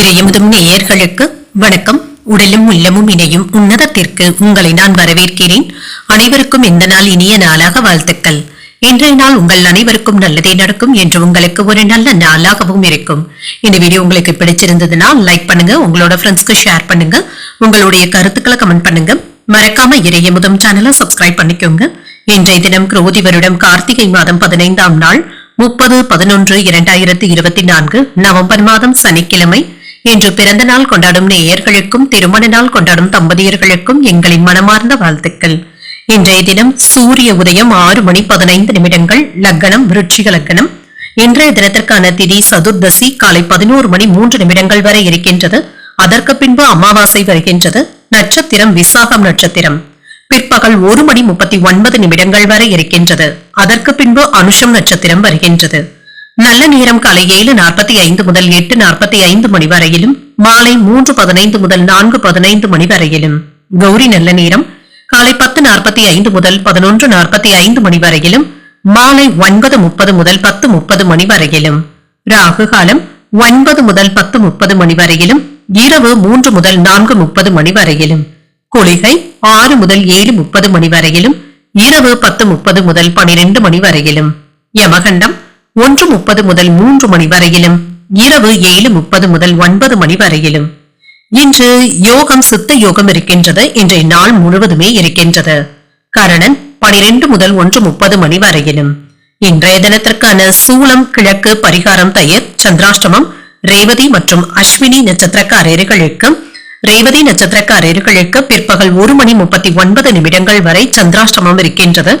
இறையமுதும் நேயர்களுக்கு வணக்கம். உடலும் உள்ளமும் இணையும் உன்னதத்திற்கு உங்களை நான் வரவேற்கிறேன். அனைவருக்கும் இந்த நாள் இனிய நாளாக வாழ்த்துக்கள். இன்றைய நாள் உங்கள் அனைவருக்கும் நல்லதே நடக்கும் என்று உங்களுக்கு ஒரு நல்ல நாளாகவும் இருக்கும். இந்த வீடியோ உங்களுக்கு பிடிச்சிருந்ததுன்னா லைக் பண்ணுங்க உங்களோட ஃப்ரெண்ட்ஸ்க்கு ஷேர் பண்ணுங்க உங்களுடைய கருத்துக்களை கமெண்ட் பண்ணுங்க. மறக்காம இறைய முதம் சேனலை சப்ஸ்கிரைப் பண்ணிக்கோங்க. இன்றைய தினம் குரோதி வருடம் கார்த்திகை மாதம் பதினைந்தாம் நாள் முப்பது பதினொன்று இரண்டாயிரத்தி இருபத்தி நான்கு நவம்பர் மாதம் சனிக்கிழமை இன்று பிறந்த நாள் கொண்டாடும் நேயர்களுக்கும் திருமண நாள் கொண்டாடும் தம்பதியர்களுக்கும் எங்களின் மனமார்ந்த வாழ்த்துக்கள். இன்றைய தினம் சூரிய உதயம் ஆறு மணி பதினைந்து நிமிடங்கள் லக்னம் விருட்சிக லக்னம். இன்றைய தினத்திற்கான திதி சதுர்தசி காலை பதினோரு மணி மூன்று நிமிடங்கள் வரை இருக்கின்றது. அதற்கு பின்பு அமாவாசை வருகின்றது. நட்சத்திரம் விசாகம் நட்சத்திரம். பிற்பகல் ஒரு மணி முப்பத்தி ஒன்பது நிமிடங்கள் வரை இருக்கின்றது. அதற்கு பின்பு அனுஷம் நட்சத்திரம் வருகின்றது. நல்ல நேரம் காலை ஏழு நாற்பத்தி ஐந்து முதல் எட்டு நாற்பத்தி ஐந்து மணி வரையிலும் மாலை மூன்று பதினைந்து முதல் நான்கு பதினைந்து மணி வரையிலும். கௌரி நல்ல நேரம் காலை பத்து நாற்பத்தி ஐந்து முதல் பதினொன்று நாற்பத்தி ஐந்து மணி வரையிலும் மாலை ஒன்பது முப்பது முதல் பத்து முப்பது மணி வரையிலும். ராகு காலம் ஒன்பது முதல் பத்து முப்பது மணி வரையிலும் இரவு மூன்று முதல் நான்கு முப்பது மணி வரையிலும். குளிகை ஆறு முதல் ஏழு முப்பது மணி வரையிலும் இரவு பத்து முப்பது முதல் பனிரெண்டு மணி வரையிலும். யமகண்டம் ஒன்று முப்பது முதல் மூன்று மணி வரையிலும் இரவு ஏழு முப்பது முதல் ஒன்பது மணி வரையிலும். இன்று யோகம் சித்த யோகம் இருக்கின்றது இன்றைய நாள் முழுவதுமே இருக்கின்றது. கரணன் பனிரெண்டு முதல் ஒன்று முப்பது மணி வரையிலும். இன்றைய தினத்திற்கான சூளம் கிழக்கு பரிகாரம் தயிர் சந்திராஷ்டமம் ரேவதி மற்றும் அஸ்வினி நட்சத்திரக்காரர்களுக்கு ரேவதி நட்சத்திரக்காரர்களுக்கு பிற்பகல் ஒரு மணி முப்பத்தி ஒன்பது நிமிடங்கள் வரை சந்திராஷ்டமம் இருக்கின்றது.